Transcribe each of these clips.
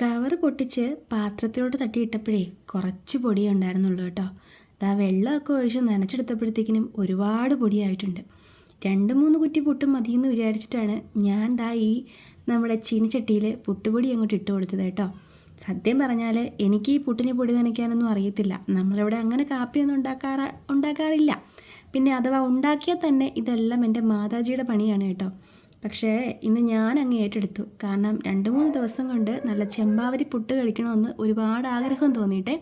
Cover പൊട്ടിച്ച് പാത്രത്തിലോട്ട് തട്ടിയിട്ടപ്പോഴേ കുറച്ച് പൊടിയേ ഉണ്ടായിരുന്നുള്ളൂ കേട്ടോ. ദാ വെള്ളമൊക്കെ ഒഴിച്ച് നനച്ചെടുത്തപ്പോഴത്തേക്കിനും ഒരുപാട് പൊടിയായിട്ടുണ്ട്. രണ്ട് മൂന്ന് കുറ്റി പുട്ടും മതിയെന്ന് വിചാരിച്ചിട്ടാണ് ഞാൻ ദാ ഈ നമ്മുടെ ചീനിച്ചട്ടിയിൽ പുട്ടുപൊടി അങ്ങോട്ട് ഇട്ട് കൊടുത്തത് കേട്ടോ. സത്യം പറഞ്ഞാൽ എനിക്ക് ഈ പുട്ടിന് പൊടി നനയ്ക്കാനൊന്നും അറിയത്തില്ല. നമ്മളിവിടെ അങ്ങനെ കാപ്പിയൊന്നും ഉണ്ടാക്കാറ ഉണ്ടാക്കാറില്ല. പിന്നെ അഥവാ ഉണ്ടാക്കിയാൽ തന്നെ ഇതെല്ലാം എന്റെ മാതാജിയുടെ പണിയാണ് കേട്ടോ. പക്ഷേ ഇന്ന് ഞാൻ അങ്ങ് ഏറ്റെടുത്തു. കാരണം രണ്ട് മൂന്ന് ദിവസം കൊണ്ട് നല്ല ചെമ്പാവരി പുട്ട് കഴിക്കണമെന്ന് ഒരുപാട് ആഗ്രഹം തോന്നിയിട്ടേ.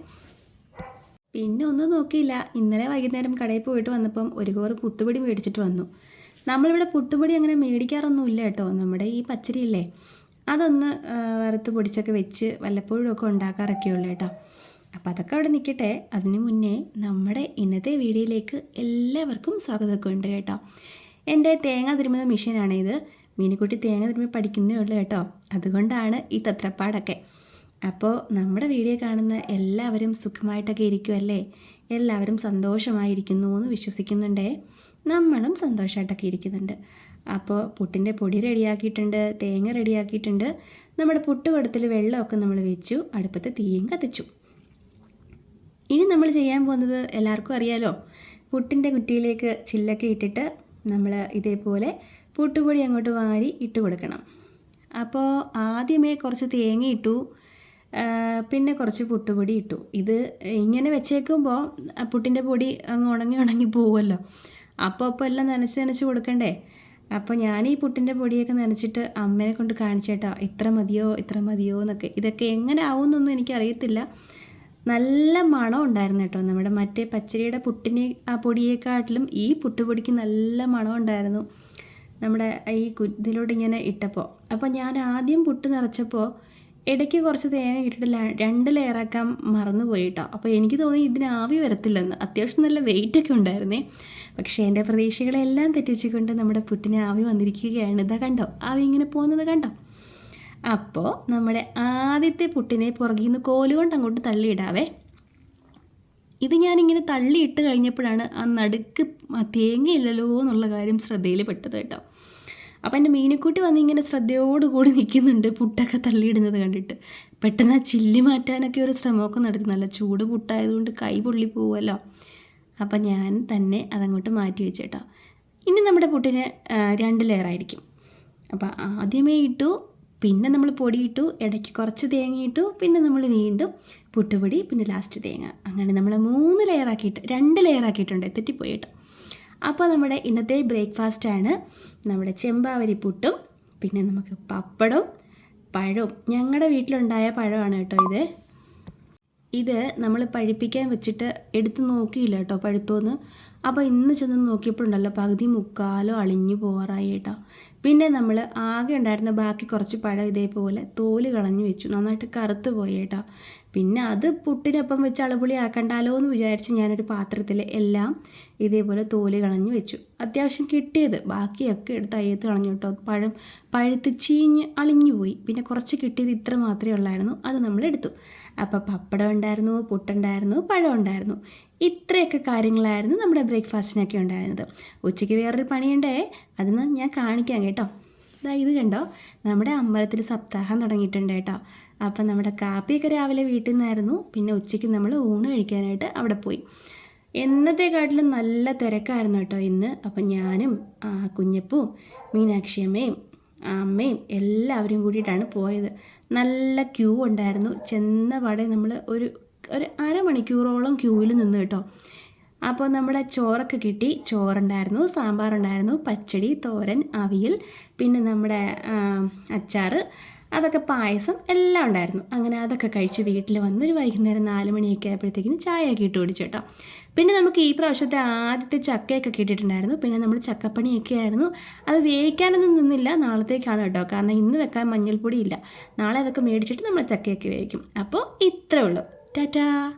പിന്നെ ഒന്നും നോക്കിയില്ല. ഇന്നലെ വൈകുന്നേരം കടയിൽ പോയിട്ട് വന്നപ്പം ഒരു കോറ് പുട്ടുപൊടി മേടിച്ചിട്ട് വന്നു. നമ്മളിവിടെ പുട്ടുപൊടി അങ്ങനെ മേടിക്കാറൊന്നുമില്ല കേട്ടോ. നമ്മുടെ ഈ പച്ചരിയില്ലേ. അതൊന്ന് വറുത്ത് പൊടിച്ചൊക്കെ വെച്ച് വല്ലപ്പോഴും ഒക്കെ ഉണ്ടാക്കാറൊക്കെ കേട്ടോ. അപ്പോൾ അതൊക്കെ അവിടെ നിൽക്കട്ടെ അതിന് മുന്നേ നമ്മുടെ ഇന്നത്തെ വീഡിയോയിലേക്ക് എല്ലാവർക്കും സ്വാഗതമൊക്കെ ഉണ്ട് കേട്ടോ. എന്റെ തേങ്ങ തിരുമുന്ന മെഷീനാണ് ഇത്. മീനിക്കുട്ടി തേങ്ങ തിരുമ്മി പഠിക്കുന്നേ ഉള്ളൂ കേട്ടോ. അതുകൊണ്ടാണ് ഈ തത്രപ്പാടൊക്കെ. അപ്പോൾ നമ്മുടെ വീഡിയോ കാണുന്ന എല്ലാവരും സുഖമായിട്ടൊക്കെ ഇരിക്കുമല്ലേ എല്ലാവരും സന്തോഷമായിരിക്കുന്നു എന്ന് വിശ്വസിക്കുന്നുണ്ടേ. നമ്മളും സന്തോഷമായിട്ടൊക്കെ ഇരിക്കുന്നുണ്ട്. അപ്പോൾ പുട്ടിന്റെ പൊടി റെഡിയാക്കിയിട്ടുണ്ട് തേങ്ങ റെഡിയാക്കിയിട്ടുണ്ട്. നമ്മുടെ പുട്ടുകുടത്തിൽ വെള്ളമൊക്കെ നമ്മൾ വെച്ചു അടുപ്പത്ത് തീയും കത്തിച്ചു. ഇനി നമ്മൾ ചെയ്യാൻ പോകുന്നത് എല്ലാവർക്കും അറിയാലോ? പുട്ടിന്റെ കുറ്റിയിലേക്ക് ചില്ലൊക്കെ ഇട്ടിട്ട് നമ്മൾ ഇതേപോലെ പുട്ടുപൊടി അങ്ങോട്ട് വാരി ഇട്ട് കൊടുക്കണം. അപ്പോൾ ആദ്യമേ കുറച്ച് തേങ്ങ ഇട്ടു പിന്നെ കുറച്ച് പുട്ടുപൊടി ഇട്ടു. ഇത് ഇങ്ങനെ വെച്ചേക്കുമ്പോൾ പുട്ടിന്റെ പൊടി അങ്ങ് ഉണങ്ങി ഉണങ്ങി പോവുമല്ലോ. അപ്പോൾ അപ്പോൾ എല്ലാം നനച്ച് നനച്ച് കൊടുക്കണ്ടേ? അപ്പോൾ ഞാൻ ഈ പുട്ടിന്റെ പൊടിയൊക്കെ നനച്ചിട്ട് അമ്മേനെ കൊണ്ട് കാണിച്ചേട്ടാ ഇത്ര മതിയോ ഇത്ര മതിയോ എന്നൊക്കെ. ഇതൊക്കെ എങ്ങനെ ആവുമെന്നൊന്നും എനിക്കറിയത്തില്ല. നല്ല മണം ഉണ്ടായിരുന്നു കേട്ടോ. നമ്മുടെ മറ്റേ പച്ചരിയുടെ പുട്ടിനെ ആ പൊടിയേക്കാട്ടിലും ഈ പുട്ടുപൊടിക്ക് നല്ല മണം ഉണ്ടായിരുന്നു നമ്മുടെ ഈ കുതിലോട്ട് ഇങ്ങനെ ഇട്ടപ്പോൾ അപ്പോൾ ഞാൻ ആദ്യം പുട്ട് നിറച്ചപ്പോൾ ഇടയ്ക്ക് കുറച്ച് തേങ്ങ ഇട്ടിട്ട് രണ്ട് ലെയറാക്കാൻ മറന്നുപോയി കേട്ടോ. അപ്പോൾ എനിക്ക് തോന്നി ഇതിന് ആവി വരത്തില്ലെന്ന്. അത്യാവശ്യം നല്ല വെയിറ്റ് ഒക്കെ ഉണ്ടായിരുന്നേ. പക്ഷേ എന്റെ പ്രതീക്ഷകളെല്ലാം തെറ്റിച്ചുകൊണ്ട് നമ്മുടെ പുട്ടിന് ആവി വന്നിരിക്കുകയാണ്. ഇതാ കണ്ടോ? ആവി ഇങ്ങനെ പോകുന്നത് കണ്ടോ? അപ്പോൾ നമ്മുടെ ആദ്യത്തെ പുട്ടിനെ പുറകിൽ നിന്ന് കോലുകൊണ്ട് അങ്ങോട്ട് തള്ളിയിടാവേ. ഇത് ഞാനിങ്ങനെ തള്ളിയിട്ട് കഴിഞ്ഞപ്പോഴാണ് ആ നടുക്ക് തേങ്ങയില്ലല്ലോ എന്നുള്ള കാര്യം ശ്രദ്ധയിൽ പെട്ടത് കേട്ടോ. അപ്പം എന്റെ മീനക്കുട്ടി വന്ന് ഇങ്ങനെ ശ്രദ്ധയോടുകൂടി നിൽക്കുന്നുണ്ട് പുട്ടൊക്കെ തള്ളിയിടുന്നത് കണ്ടിട്ട്. പെട്ടെന്ന് ആ ചില്ലി മാറ്റാനൊക്കെ ഒരു ശ്രമമൊക്കെ നടത്തി. നല്ല ചൂട് പുട്ടായതുകൊണ്ട് കൈ പൊള്ളി പോവുമല്ലോ അപ്പം ഞാൻ തന്നെ അതങ്ങോട്ട് മാറ്റി വെച്ചേട്ടോ. ഇനി നമ്മുടെ പുട്ടിന് രണ്ട് ലെയറായിരിക്കും. അപ്പോൾ ആദ്യമേ ഇട്ടു പിന്നെ നമ്മൾ പൊടിയിട്ടു ഇടയ്ക്ക് കുറച്ച് തേങ്ങ ഇട്ടു പിന്നെ നമ്മൾ വീണ്ടും പുട്ടുപൊടി പിന്നെ ലാസ്റ്റ് തേങ്ങ. അങ്ങനെ നമ്മൾ മൂന്ന് ലെയറാക്കിയിട്ട് രണ്ട് ലെയറാക്കിയിട്ടുണ്ട് തെറ്റിപ്പോയി അപ്പോൾ നമ്മുടെ ഇന്നത്തെ ബ്രേക്ക്ഫാസ്റ്റാണ് നമ്മുടെ ചെമ്പാവരി പുട്ടും പിന്നെ നമുക്ക് പപ്പടവും പഴവും. ഞങ്ങളുടെ വീട്ടിലുണ്ടായ പഴമാണ് കേട്ടോ ഇത്. ഇത് നമ്മൾ പഴുപ്പിക്കാൻ വെച്ചിട്ട് എടുത്ത് നോക്കിയില്ല കേട്ടോ പഴുത്തോന്ന്. അപ്പോൾ ഇന്ന് ചെന്ന് നോക്കിയപ്പോഴുണ്ടല്ലോ പകുതി മുക്കാലോ അളിഞ്ഞു പോകാറായി കേട്ടോ. പിന്നെ നമ്മൾ ആകെ ഉണ്ടായിരുന്ന ബാക്കി കുറച്ച് പഴം ഇതേപോലെ തോൽ കളഞ്ഞു വെച്ചു. നന്നായിട്ട് കറുത്ത് പോയി കേട്ടോ. പിന്നെ അത് പുട്ടിനൊപ്പം വെച്ച് അളപുളി ആക്കണ്ടാലോ എന്ന് വിചാരിച്ച് ഞാനൊരു പാത്രത്തിൽ എല്ലാം ഇതേപോലെ തോൽ കളഞ്ഞു വെച്ചു. അത്യാവശ്യം കിട്ടിയത്. ബാക്കിയൊക്കെ എടുത്ത് അയ്യത്ത് കളഞ്ഞു കേട്ടോ. പഴം പഴുത്ത് ചീഞ്ഞ് അളിഞ്ഞു പോയി. പിന്നെ കുറച്ച് കിട്ടിയത് ഇത്ര മാത്രമേ ഉള്ളായിരുന്നു. അത് നമ്മൾ എടുത്തു അപ്പോൾ പപ്പടം ഉണ്ടായിരുന്നു പുട്ടുണ്ടായിരുന്നു പഴം ഉണ്ടായിരുന്നു. ഇത്രയൊക്കെ കാര്യങ്ങളായിരുന്നു നമ്മുടെ ബ്രേക്ക്ഫാസ്റ്റിനൊക്കെ ഉണ്ടായിരുന്നത്. ഉച്ചയ്ക്ക് വേറൊരു പണിയുണ്ടേ അതൊന്ന് ഞാൻ കാണിക്കാം കേട്ടോ. ഇതാ ഇത് കണ്ടോ? നമ്മുടെ അമ്പലത്തിൽ സപ്താഹം തുടങ്ങിയിട്ടുണ്ട് കേട്ടോ. അപ്പം നമ്മുടെ കാപ്പിയൊക്കെ രാവിലെ വീട്ടിൽ നിന്നായിരുന്നു പിന്നെ ഉച്ചയ്ക്ക് നമ്മൾ ഊണ് കഴിക്കാനായിട്ട് അവിടെ പോയി. എന്നത്തെക്കാട്ടിലും നല്ല തിരക്കായിരുന്നു കേട്ടോ ഇന്ന്. അപ്പം ഞാനും കുഞ്ഞപ്പും മീനാക്ഷിയമ്മയും അമ്മയും എല്ലാവരും കൂടിയിട്ടാണ് പോയത്. നല്ല ക്യൂ ഉണ്ടായിരുന്നു. ചെന്ന പാടെ നമ്മൾ ഒരു ഒരു അരമണിക്കൂറോളം ക്യൂവിൽ നിന്ന് കേട്ടോ. അപ്പോൾ നമ്മുടെ ചോറൊക്കെ കിട്ടി. ചോറുണ്ടായിരുന്നു സാമ്പാറുണ്ടായിരുന്നു പച്ചടി തോരൻ അവിയൽ പിന്നെ നമ്മുടെ അച്ചാറ് അതൊക്കെ പായസം എല്ലാം ഉണ്ടായിരുന്നു. അങ്ങനെ അതൊക്കെ കഴിച്ച് വീട്ടിൽ വന്ന് ഒരു വൈകുന്നേരം നാല് മണിയൊക്കെ ആയപ്പോഴത്തേക്കിനും ചായയൊക്കെ ഇട്ട് കുടിച്ചു കേട്ടോ. പിന്നെ നമുക്ക് ഈ പ്രാവശ്യത്തെ ആദ്യത്തെ ചക്കയൊക്കെ കിട്ടിയിട്ടുണ്ടായിരുന്നു. പിന്നെ നമ്മൾ ചക്കപ്പണിയൊക്കെ ആയിരുന്നു. അത് വേവിക്കാനൊന്നും നിന്നില്ല. നാളത്തേക്കാണ് കേട്ടോ. കാരണം ഇന്ന് വെക്കാൻ മഞ്ഞൾപ്പൊടി ഇല്ല. നാളെ അതൊക്കെ മേടിച്ചിട്ട് നമ്മൾ ചക്കയൊക്കെ വേവിക്കും. അപ്പോൾ ഇത്രേ ഉള്ളൂ. ടാറ്റാ.